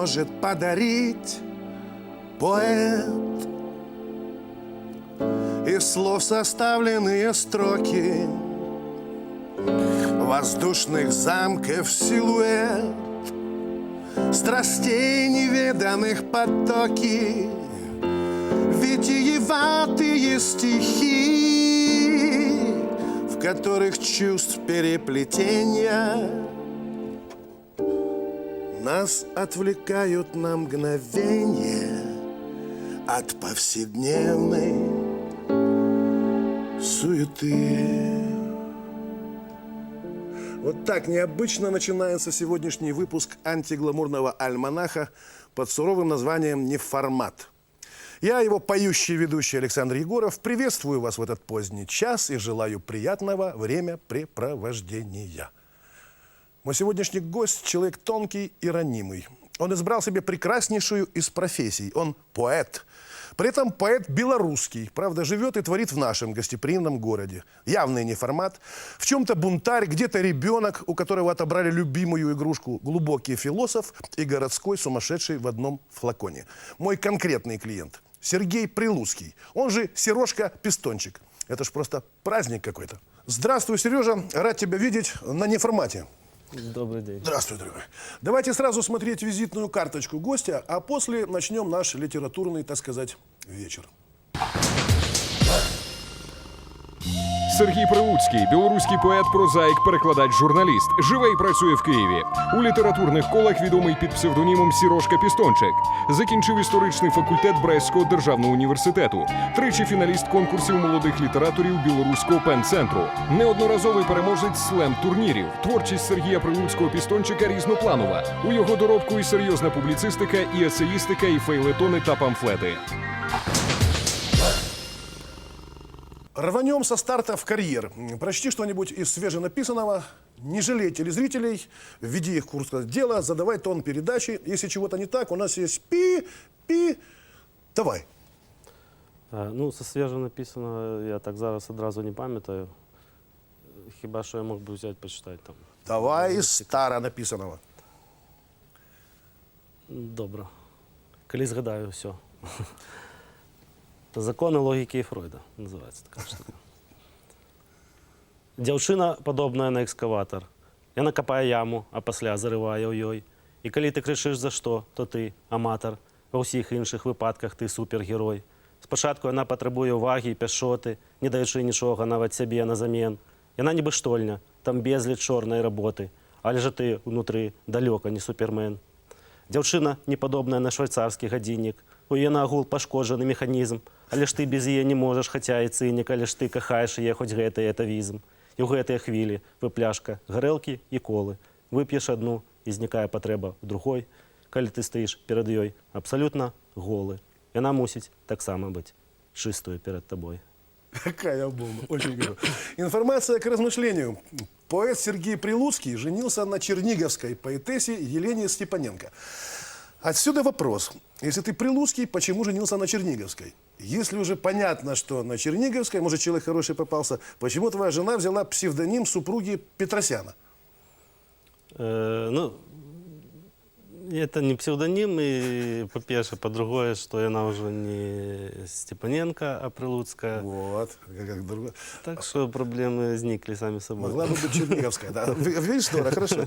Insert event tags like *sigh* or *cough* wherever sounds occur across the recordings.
может подарить поэт. Из слов составленные строки Воздушных замков силуэт Страстей неведанных потоки Витиеватые стихи В которых чувств переплетения Нас отвлекают на мгновение От повседневной суеты. Вот так необычно начинается сегодняшний выпуск антигламурного альманаха под суровым названием «Неформат». Я, его поющий ведущий Александр Егоров, приветствую вас в этот поздний час и желаю приятного времяпрепровождения. Мой сегодняшний гость – человек тонкий и ранимый. Он избрал себе прекраснейшую из профессий. Он поэт. При этом поэт белорусский. Правда, живет и творит в нашем гостеприимном городе. Явный неформат. В чем-то бунтарь, где-то ребенок, у которого отобрали любимую игрушку. Глубокий философ и городской сумасшедший в одном флаконе. Мой конкретный клиент – Сергей Прилуцкий. Он же Сережка Пистончик. Это ж просто праздник какой-то. Здравствуй, Сережа. Рад тебя видеть на неформате. Добрый день. Здравствуй, дорогой. Давайте сразу смотреть визитную карточку гостя, а после начнем наш литературный, так сказать, вечер. Сергій Прилуцький, білоруський поет, прозаїк, перекладач, журналіст. Живе і працює в Києві. У літературних колах відомий під псевдонімом Сірошка Пістончик. Закінчив історичний факультет Брестського державного університету. Тричі фіналіст конкурсів молодих літераторів Білоруського пен-центру. Неодноразовий переможець слем-турнірів. Творчість Сергія Прилуцького Пістончика різнопланова. У його доробку і серйозна публіцистика, і есеїстика, і фейлетони та памфлети. Рванем со старта в карьер. Прочти что-нибудь из свеженаписанного. Не жалей телезрителей, введи их в курс дела, задавай тон передачи. Если чего-то не так, у нас есть пи-пи. Давай. Е, Ну, це свіжо написано, я так зараз одразу не пам'ятаю. Хіба що я мог би взяти, почитати там. Давай из старо написанного. Добре. Коли згадаю, все. Закони логіки Фройда називається така штука. Дзяўчына падобная на экскаватор. Яна капае яму, а пасля зарывае ў ёй. І калі ты крычыш за што, то ты аматар. Ва ўсіх іншых выпадках ты супергерой. Спачатку яна патрабуе ўвагі і пяшоты, не даючы нічога нават сябе на замен. Яна нібы штольня, там безліч чорнай работы, але ж ты ўнутры далёка не супермен. Дзяўчына не падобная на швайцарскі гадзіннік. У яе нагул пашкоджаны механізм, але ж ты без яе не можаш, хаця і цынік, але ж ты кахаеш яе хоць гэта і атавізм. І ў гэтыя хвілі выпляшка гарэлкі і колы. Вып'еш адну і знікае патрэба ў другой, калі ты стаіш перад ёй абсалютна голы. Яна мусіць таксама быць чыстую перад табой. Какая бомба. Очень хорошо. Информация к размышлению. Поэт Сергей Прилуцкий женился на черниговской поэтессе Елене Степаненко. Отсюда вопрос. Если ты Прилуцкий, почему женился на Черниговской? Если уже понятно, что на Черниговской, может, человек хороший попался, почему твоя жена взяла псевдоним супруги Петросяна? Э, ну, это не псевдоним, и по-перше, по-другое, что она уже не Степаненко, а Прилуцкая. Вот. Как, как другое. Так что проблемы возникли сами собой. Могла бы быть Черниговская, да. Видишь, здорово, хорошо.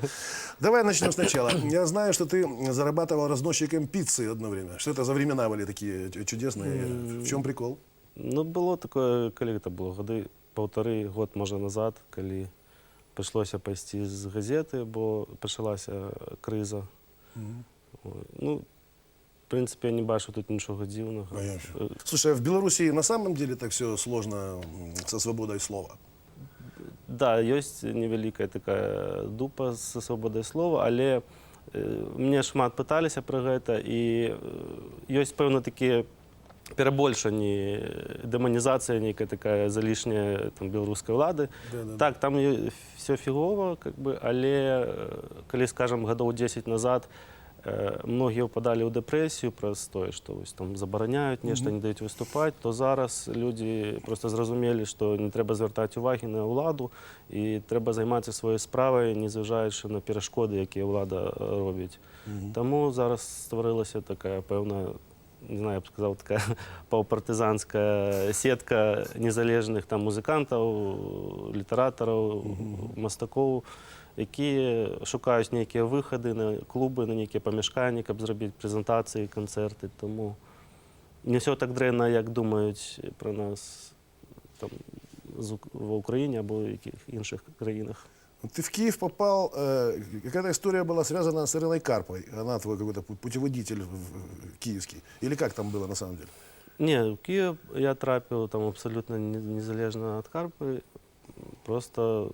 Давай начнем сначала. Я знаю, что ты зарабатывал разносчиком пиццы одно время. Что это за времена были такие чу- чудесные? В чем прикол? Ну, было такое, коли это было, годы полторы, год, може, назад, коли прийшлося пайсці з газети, бо почалася криза. Ой, Ну, в принципі, я не бачу тут нічого дивного. А я Е, Слушай, а в Белоруссии на самом деле так все сложно м, со свободой слова? Да, ёсць невялікая такая дупа са свабодай слова, але э, мне шмат пыталіся пра гэта і э, ёсць пэўна такія перабольшанні дэманізацыя нейкая такая залішняя там беларускай улады. Да-да-да. Так там все фігова, как бы, але э, калі скажам гадоў 10 назад е, многі впадали у депресію простою, що ось там забороняють нешта, не дають виступати, то зараз люди просто зрозуміли, що не треба звертати уваги на владу і треба займатися своєю справою, незважаючи на перешкоди, які влада е, робить. Тому зараз створилася така певна, не знаю, я б сказав, така *laughs* півпартизанська сітка незалежних там музикантів, літераторів, мастаків, які шукають які виходи на клуби, на які помішкання, щоб зробити презентації, концерти. Тому не все так дренно, як думають про нас там, з Ук- в Україні або в яких інших країнах. Ты в Киев попал, э, какая-то история была связана с Ириной Карпой. Она твой какой-то пу- путеводитель в- в- киевский. Или как там было на самом деле? Ні, в Київ я трапив там абсолютно не- незалежно від Карпи. Просто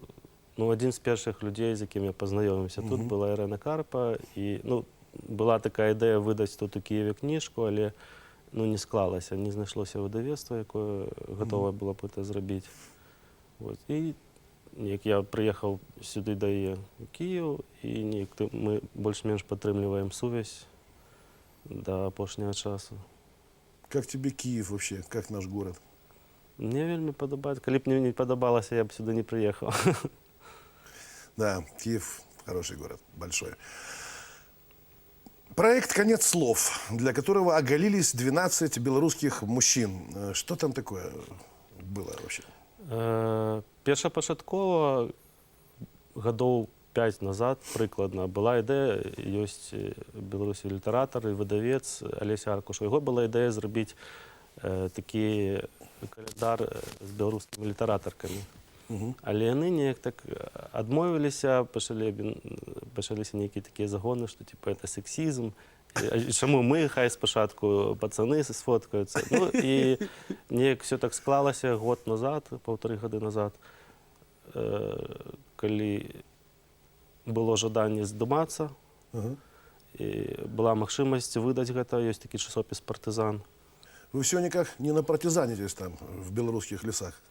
ну, один з перших людей, з яким я познайомився тут, була Ірина Карпа. І ну, була така ідея видати тут у Києві книжку, але ну, не склалося, не знайшлося видавництво, яке готове було б це зробити. От. І як я приїхав сюди до її в Київ, і ніяк ти- ми більш-менш підтримуємо сувязь до останнього часу. Как тебе Киев вообще, как наш город? Мне вельмі подобається. Коли б мені не подобалося, я б сюди не приїхав. *laughs* Да, Киев хороший город, большой. Проект «Конец слов», для которого оголились 12 белорусских мужчин. Э, Что там такое было вообще? Е, Першопочатково, годов 5 назад, прикладно, була ідея, є в Білорусі літератор і видавець Олеся Аркуш. Його була ідея зробити е, такий календар е, з білоруськими літераторками. Але вони ніяк так відмовилися, почали, бін- почалися які такі загони, що типу, це сексизм. І, а Чому ми, хай спочатку пацани сфоткаються. Ну і ніяк все так склалося год назад, півтори годи назад, е, коли було жадання здуматися, Ага. і була можливість видати це, є такий часопис «Партизан». Вы все никак не на партизанитесь там, в белорусских лесах.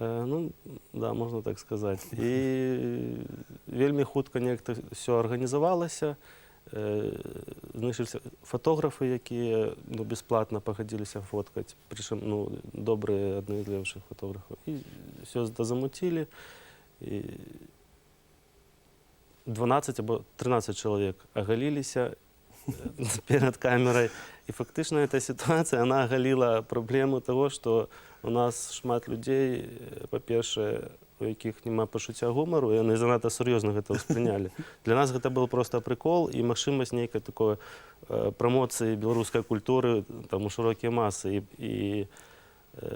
Е, Ну, да, можна так сказати. І вельми хутко як все організувалося. Е, Знайшлися фотографи, які ну, безплатно погодилися фоткати. Причому ну, добрі, одні з ліпших фотографів. І все це замутили. І 12 або 13 чоловік оголилися *laughs* е, перед камерою. І фактично ця ситуація вона оголила проблему того, що у нас шмат людей, е, по-перше, у яких немає почуття гумору, і вони занадто серйозно це сприйняли. Для нас це був просто прикол і можливість ніякої такої е, промоції білоруської культури там, у широкі маси. І, і е,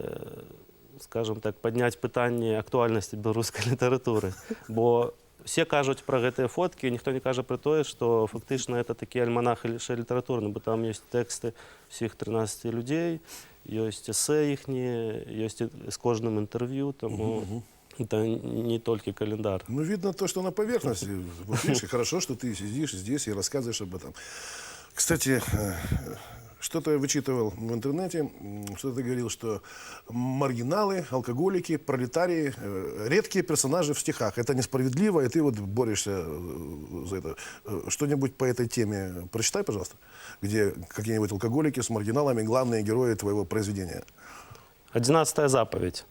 скажімо так, підняти питання актуальності білоруської *laughs* літератури. Бо всі кажуть про ці фотки, ніхто не каже про те, що фактично це такий альманах лише літературний, бо там є тексти всіх 13 людей, є есе їхні, є з кожним інтерв'ю, тому це не тільки календар. Ну, видно то, что на поверхности. Вот видишь, хорошо, что ты сидишь здесь и рассказываешь об этом. Кстати, э, что-то я вычитывал в интернете, м, что ты говорил, что маргиналы, алкоголики, пролетарии, э, редкие персонажи в стихах. Это несправедливо, и ты вот борешься э, за это. Что-нибудь по этой теме прочитай, пожалуйста, где какие-нибудь алкоголики с маргиналами главные герои твоего произведения. Одинадцятая заповедь.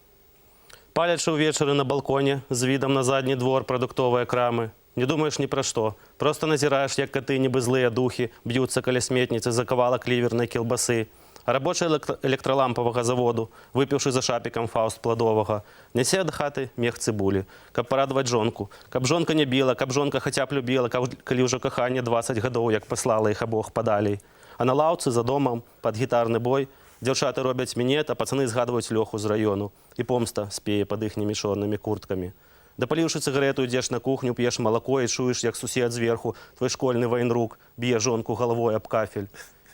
Палячи увечері на балконі з видом на задній двор продуктової крами. Не думаєш ні про що. Просто назираєш, як коти, ніби злые духи, б'ються коли сметниці за ковалок ливерної кілбаси. А робочий електро- електролампового заводу, випивши за шапіком фауст плодового, несе до хати мех цибулі, каб порадувати жонку, каб жонка не біла, каб жонка хоча б любила, каб- коли вже кохання 20 годов, як послала їх обох подалі. А на лавці за домом, під гітарний бой, Дівчата роблять мінет, а пацани згадують льоху з району. І помста спіє під їхніми чорними куртками. Допаливши цигарету, йдеш на кухню, п'єш молоко і чуєш, як сусід зверху, твій школьний воєнрук, б'є жонку головою об кафель.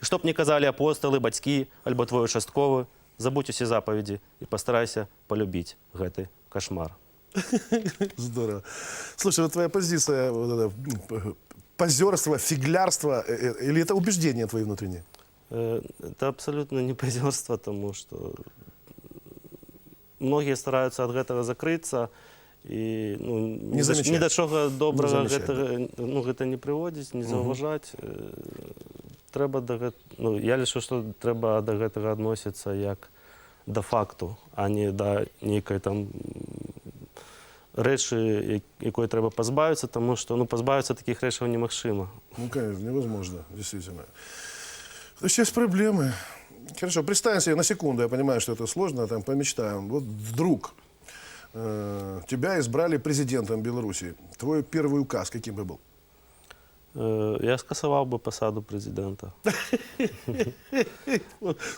І щоб не казали апостоли, батьки, або твої часткові, забудь усі заповіді і постарайся полюбити гэты кошмар. *laughs* Здорово. Слушай, вот твоя позиция, вот это, м, позерство, фиглярство, э, э, или это убеждения твои внутренние? Э, Это абсолютно не позерство, тому что многие стараются от этого закрыться, І ну, до, замічати. ні до чого доброго замічати, гэта, ну, гэта не прыводзіць, не заўважаць. Э, Трэба да гэт... ну, я лічу, што трэба да гэтага адносіцца як да факту, а не да нейкай там рэчы, якой трэба пазбавіцца, таму што ну, пазбавіцца такіх рэчаў немагчыма. Ну, невозможно, действительно. То есть есть проблемы. Хорошо, представим себе на секунду, я понимаю, что это сложно, там помечтаем. Вот вдруг э, тебя избрали президентом Беларуси. Твой первый указ каким бы был? Э, Я скасаваў бы пасаду прэзідэнта. *laughs*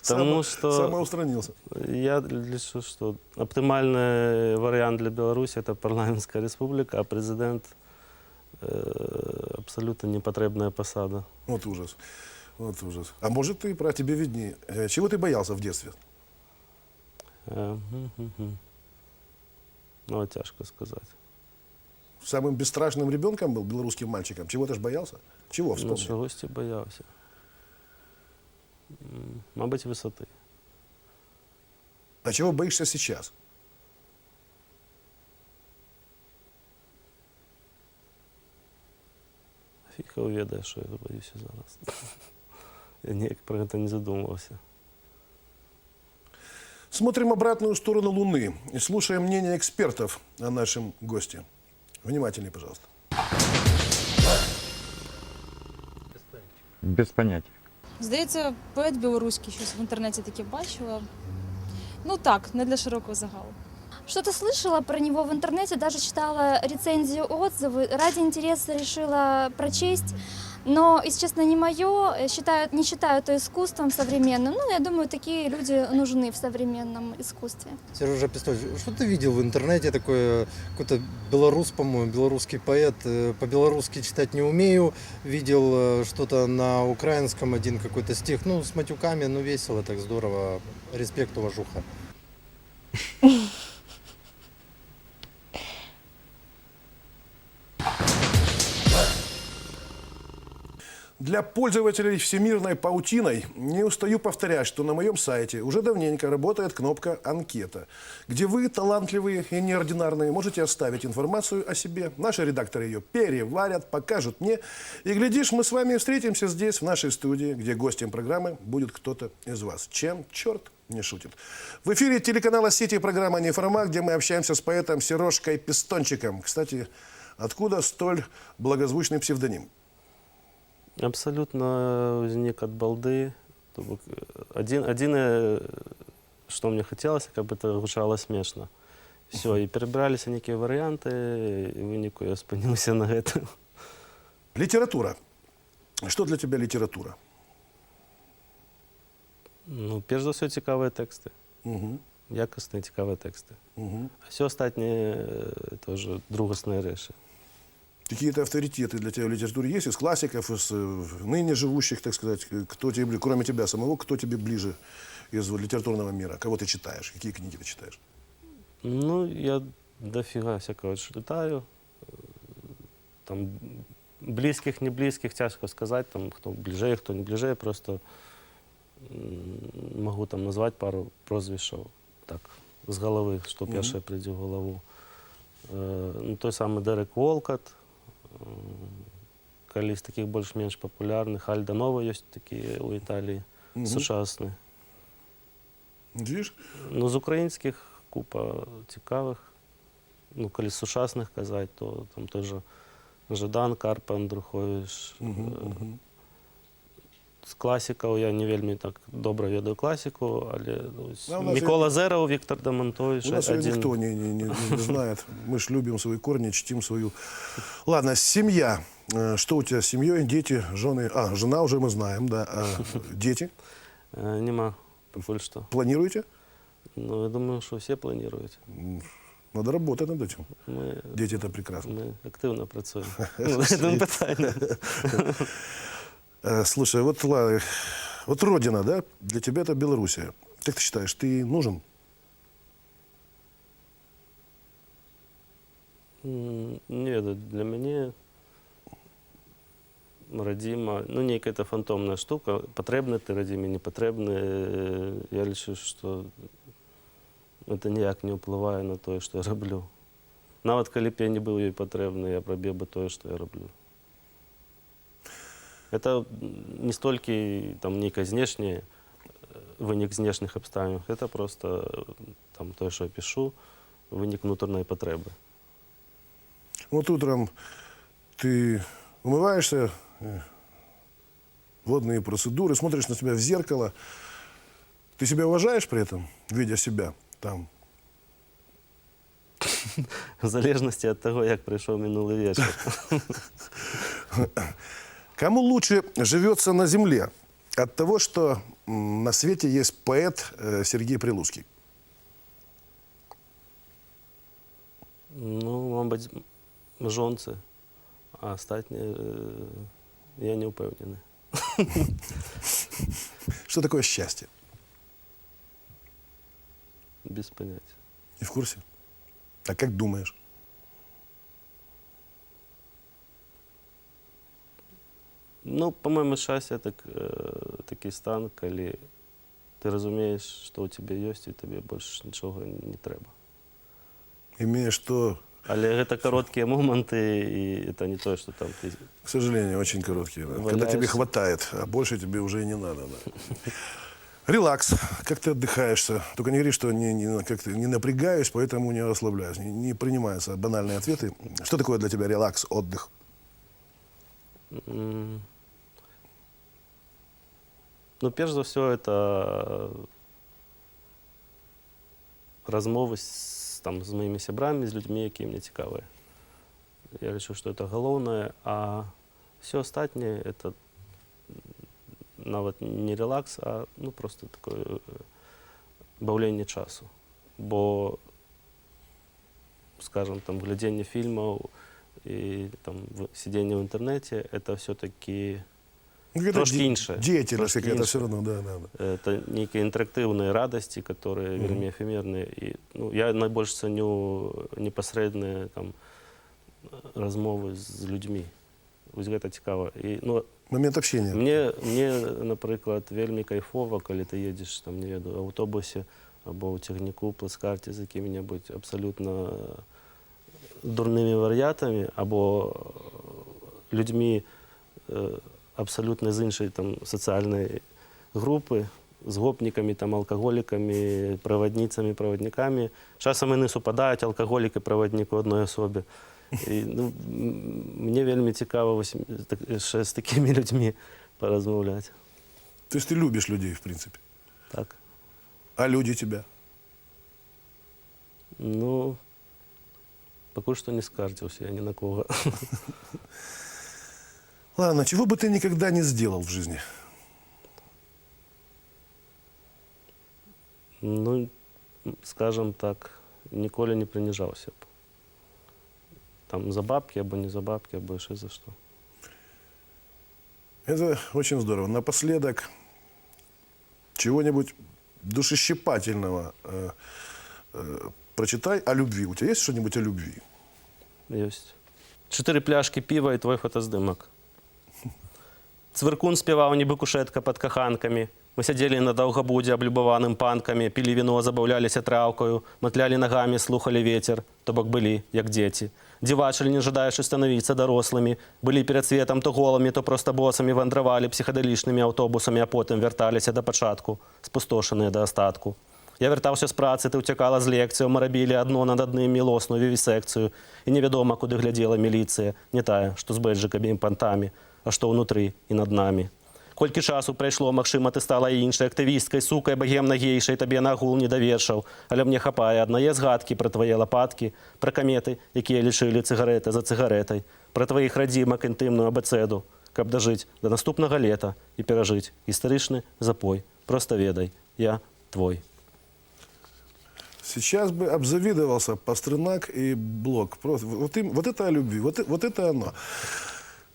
Само- что- Самоустранился. Я лічу, што аптымальны варыянт для Беларусі это парламенцкая рэспубліка, а прэзідэнт э, абсалютна непатрэбная пасада. Вот ужас. Вот ужас. А может, ты про тебе виднее. Э, Чего ты боялся в детстве? Э, мгм, мгм. Ну, цяжка сказаць. Самым бесстрашным ребенком был, белорусским мальчиком. Чего ты ж боялся? Чего Ну, вспомни? чагосьці баяўся. М, Мабыць, высоты. А чего боишься сейчас? Фіг його ведае, што я баюся зараз. *laughs* Я неяк пра гэта не задумваўся. Смотрим обратную сторону Луны и слушаем мнение экспертов о нашем госте. Внимательнее, пожалуйста. Без понятия. Здається, поет білоруський щось в інтернеті таке бачила. Ну так, не для широкого загалу. Что-то слышала про него в интернете, даже читала рецензию, отзывы. Ради интереса решила прочесть. Но, если честно, не мое, считаю, не считаю это искусством современным. Ну, я думаю, такие люди нужны в современном искусстве. Сережа Пестович, что ты видел в интернете такое, какой-то белорус, по-моему, белорусский поэт, э, по-белорусски читать не умею, видел э, что-то на украинском, один какой-то стих, ну, с матюками, ну, весело, так здорово, респект, уважуха. *laughs* Для пользователей всемирной паутиной не устаю повторять, что на моем сайте уже давненько работает кнопка «Анкета», где вы, талантливые и неординарные, можете оставить информацию о себе. Наши редакторы ее переварят, покажут мне. И, глядишь, мы с вами встретимся здесь, в нашей студии, где гостем программы будет кто-то из вас. Чем черт не шутит. В эфире телеканала «Сити» программа «Неформат», где мы общаемся с поэтом Сережкой Пистончиком. Кстати, откуда столь благозвучный псевдоним? Абсолютно узнік ад балды. То бок, э, Адзін, адзінае, што мне хацелася, каб это гучала смешна. Все, і перабраліся нейкія варыянты, і ў выніку я спыніўся на гэта. Литература. Что для тебя литература? Ну, перш за ўсё цікавыя тэксты, Мгм, якасныя цікавыя тэксты. мгм. А все астатняе э, это ўжо другасныя рэчы. Какие-то авторитеты для тебя в литературе есть из классиков, из э, ныне живущих, так сказать, э, кто тебе, бли- кроме тебя самого, кто тебе ближе из вот литературного мира? Кого ты читаешь? Какие книги ты читаешь? Ну, я дофіга всякого читаю. Э, Там близких, не близких, тяжко сказать, там, кто ближе, кто не ближе, просто м, могу там назвать пару прозвішаў, так, з головы, што Мгм. першае прыйдзе ў галаву. Э, Ну, той самы Дерек Волкат, э, калі з такіх больш-менш папулярных, Альда Нова ёсць такі ў Італіі, Мгм. сучасны. Видишь? Ну, з українських купа цікавих. Ну, коли з сучасних казати, то там той же Жадан, Карпа, Андрухович. Мгм, Е, мгм. З класікаў я не вельмі так добра ведаю класіку, але ну, ось А у нас Микола Зеров, Віктор Демонтович. У нас ее один... никто не, не- не- не знает. Мы ж любим свои корни, чтим свою. Ладно, семья. Э, Что у тебя с семьей? Дети, жены? А, жена уже мы знаем, да. А дети? Е, Нема, покуль що. Планируете? Ну, я думаю, що всі планують. Надо работать над этим. Ми, Дети это прекрасно. ми активно працюємо. *laughs* *laughs* Слушай, вот, ла- вот родина, да, для тебя это Белоруссия. Как ты считаешь, ты ей нужен? М, Не ведаю, для мяне радзіма ну нейкая это фантомная штука патрэбны ты радзіме не патрэбны Э, я лічу што это ніяк не ўплывае на тое што я раблю Нават калі б я не быў ёй патрэбны, я б рабіў бы тое, што я раблю. Это м, не столькі там нейкае знешняе вынік знешніх абставінах, это просто э, там тое, што я пішу, вынік унутранай патрэбы. Вот утром ты умываешься, э, водные процедуры, смотришь на себя в зеркало. Ты себя уважаешь при этом, видя себя там? *laughs* В залежнасці ад таго, як прыйшоў мінулы вечар. *laughs* Кому лучше живется на земле? От того, что м, на свете есть поэт э, Сергей Прилуцкий. Ну, мабыць, жонцы, а астатнія э, я не ўпэўнены. Что такое счастье? Без паняцця. Не в курсе? А как думаешь? Ну, по-моему, шчасце так, э, такі стан, калі ты разумееш, што ў цябе ёсць і табе больш нічога не трэба. Имея что, Але гэта кароткія моманты і это не тое, што там ты к сожалению, очень короткие. да. Когда Валяешься. тебе хватает, а больше тебе уже и не надо. да. Релакс. Как ты отдыхаешься? Только не говори, что не, не, как ты, не напрягаюсь, поэтому не расслабляюсь. Не, не принимаются банальные ответы. Что такое для тебя релакс, отдых? М. Ну, перш за ўсё, это размовы з, там, з маімі сябрамі, з людзьмі, якія мне цікавыя. Я лічу, што это галоўнае, а все астатняе это м, нават не релакс, а ну, просто такое э, баўленне часу. Бо скажем, там, глядзенне фільмаў і там, в- сидзенне ў інтэрнэце, это все-таки Ну, это Трошки де- іншае. Деятельность Трошки какая-то все іншае. равно, да, да, да. это нейкія інтэрактыўныя радасці, которые Мгм. вельмі эфемерныя і ну, я найбольш цаню непасрэдныя там размовы з людзьмі. Вось гэта цікава. І, ну, Момент общения. мне, мне, напрыклад, вельмі кайфова, калі ты едзеш там не ведаю аўтобусе або ў цягніку плацкарце з якімі-небудзь абсалютна дурнымі вар'ятамі або э, людзьмі э, абсалютна з іншай там сацыяльнай групы з гопнікамі там алкаголікамі правадніцамі праваднікамі часам яны супадаюць алкаголік і праваднік у адной асобе і, ну, м, мне вельмі цікава вось, так, яшчэ з такімі людзьмі паразмаўляць То есть ты любишь людей, в принципе. так А люди тебя? ну пакуль што не скардзіўся я ні на кого *laughs* Ладно, чего бы ты никогда не сделал в жизни? Ну, скажем так, ніколі не прыніжаўся б. Там за бабки або не за бабки, або яшчэ за што. Это очень здорово. Напоследок чего-нибудь душещипательного э, э, прочитай о любви. У тебя есть что-нибудь о любви? Ёсць. Чатыры пляшкі піва і твой фотаздымак. Цвыркун спяваў нібы кушетка пад каханкамі. Мы сядзелі на даўгабудзе аблюбаваным панкамі, пілі віно, забаўляліся траўкаю, матлялі нагамі, слухалі вецер, то бок былі, як дзеці. Дзівачылі, не жадаючы станавіцца дарослымі, былі перад светам то голымі, то проста босамі вандравалі псіхадэлічнымі аўтобусамі, а потым вярталіся да пачатку, спустошаныя да астатку. Я вяртаўся з працы, ты ўцякала з лекцыяў, мы рабілі адно над адным мілосную вівісекцыю. І невядома, куды глядзела міліцыя, не тая, што з бэджыкамі і пантамі, а што ўнутры і над намі. Колькі часу прайшло, магчыма, ты стала іншай актывісткай, сукай, багемна гейшай, табе на агул не давершаў. Але мне хапае аднае згадкі пра твае лапаткі, пра каметы, якія лічылі цыгарэты за цыгарэтай, пра тваіх радзімак інтымную абацэду, каб дажыць да наступнага лета і перажыць гістарычны запой. Проста ведай, я твой. Сейчас бы обзавидовался Пастернак и Блок. Просто, вот, им, вот это о любви, вот, и- вот это оно.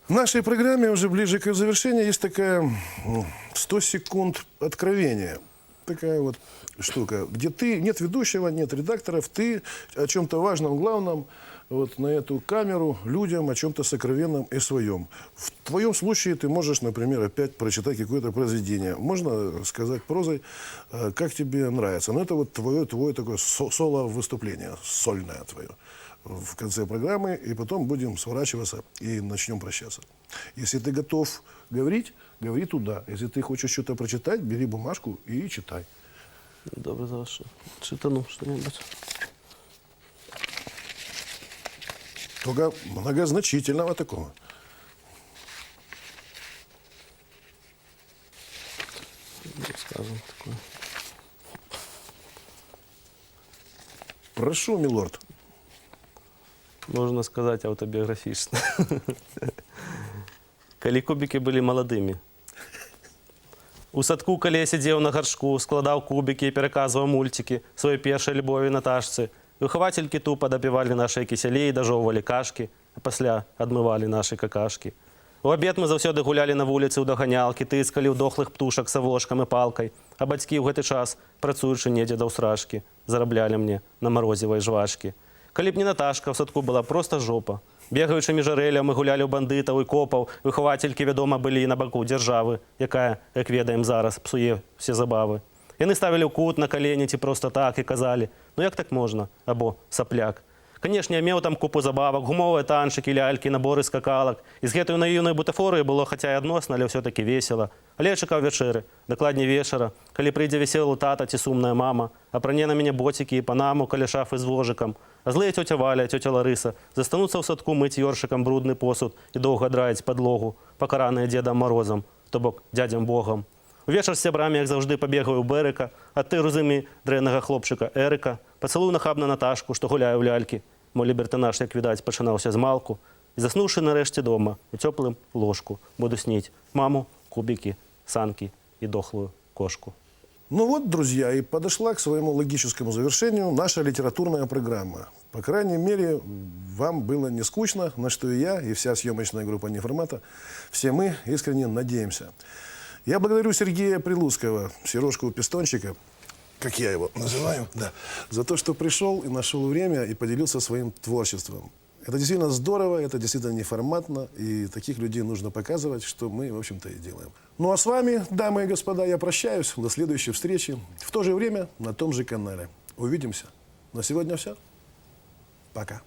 В нашей программе уже ближе к ее завершению есть такая м, 100 секунд откровения. Такая вот штука, где ты, нет ведущего, нет редакторов, ты о чем-то важном, главном, вот на эту камеру людям о чем-то сокровенном и своем. В твоем случае ты можешь, например, опять прочитать какое-то произведение. Можно сказать прозой, э, как тебе нравится. Но это вот твое, твое такое со- соло-выступление, сольное твое. В конце программы, и потом будем сворачиваться и начнем прощаться. Если ты готов говорить, говори туда. Если ты хочешь что-то прочитать, бери бумажку и читай. Добре, за ваше. Читану що-небудь. Только многозначительного такого. Скажем такое. Прошу, милорд Можна сказати автобіографічно. *laughs* Калі кубики були молодими. У садку, коли я сидів на горшку, складав кубики і переказував мультики своїй першій любові Наташці. Виховательки тупо допивали наші киселі і дожовували кашки, а після відмивали наші какашки. У обід ми завсёды гуляли на вулиці у доганялки, тискали у дохлих птушок савошком і палкой, а батьки в гэты час, працуючи недзе да ўсрашкі, зараблялі мне на морозівай жвачкі. Калі б не Наташка, в садку была просто жопа. Бегаючы між арэляў, мы гулялі ў бандытаў і копаў, выхавацелькі, вядома, былі і на баку дзяржавы, якая, як ведаем зараз, псуе все забавы. Яны ставілі ў кут на калені ці проста так і казалі: ну як так можна? Або сапляк. Канешне, я меў там купу забавак, гумовыя танчыкі, лялькі, наборы скакалак. І з гэтай наіўнай бутафорыі было хаця і адносна, але ўсё-такі весела. Але я чакаў вячэры, дакладней вечара, калі прыйдзе веселы тата ці сумная мама, апране на мяне боцікі і панаму каля шафы з вожыкам. А злыя цёця Валя, цёця Ларыса застануцца ў садку мыць ёршыкам брудны посуд і доўга драіць падлогу, пакараныя дзедам Марозам, то бок дядзям Богам. Увечар з сябрамі, як заўжды, пабегаю ў Бэрыка, а ты разумі дрэннага хлопчыка Эрыка, пацалую нахабна Наташку, што гуляе ў лялькі. Мой лібертанаж, як відаць, пачынаўся з малку. І заснуўшы нарэшце дома у цёплым ложку, буду сніць маму, кубікі, санкі і дохлую кошку. Ну вот, друзья, и подошла к своему логическому завершению наша литературная программа. По крайней мере, вам было не скучно, на что и я, и вся съемочная группа «Неформата», все мы искренне надеемся. Я благодарю Сергея Прилузского, Сережку Пистончика, как я его называю, *laughs* да, за то, что пришел и нашел время и поделился своим творчеством. Это действительно здорово, это действительно неформатно, и таких людей нужно показывать, что мы, в общем-то, и делаем. Ну а с вами, дамы и господа, я прощаюсь. До следующей встречи в то же время на том же канале. Увидимся. На сегодня все. Пока.